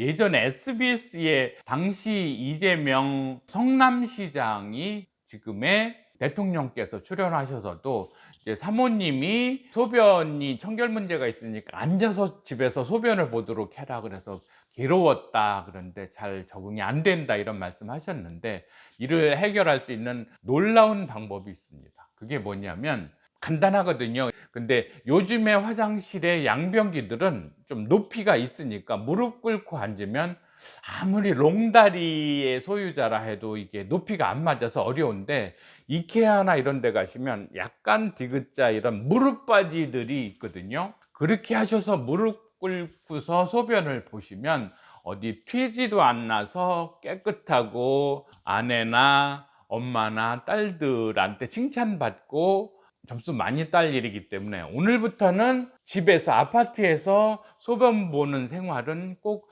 예전에 SBS의 당시 이재명 성남시장이 지금의 대통령께서 출연하셔서도 이제 사모님이 소변이 청결 문제가 있으니까 앉아서 집에서 소변을 보도록 해라 그래서 괴로웠다 그런데 잘 적응이 안 된다 이런 말씀 하셨는데 이를 해결할 수 있는 놀라운 방법이 있습니다. 그게 뭐냐면 간단하거든요. 근데 요즘에 화장실의 양변기들은 좀 높이가 있으니까 무릎 꿇고 앉으면 아무리 롱다리의 소유자라 해도 이게 높이가 안 맞아서 어려운데 이케아나 이런 데 가시면 약간 디귿자 이런 무릎 바지들이 있거든요. 그렇게 하셔서 무릎 꿇고서 소변을 보시면 어디 튀지도 않나서 깨끗하고 아내나 엄마나 딸들한테 칭찬받고 점수 많이 딸 일이기 때문에 오늘부터는 집에서 아파트에서 소변 보는 생활은 꼭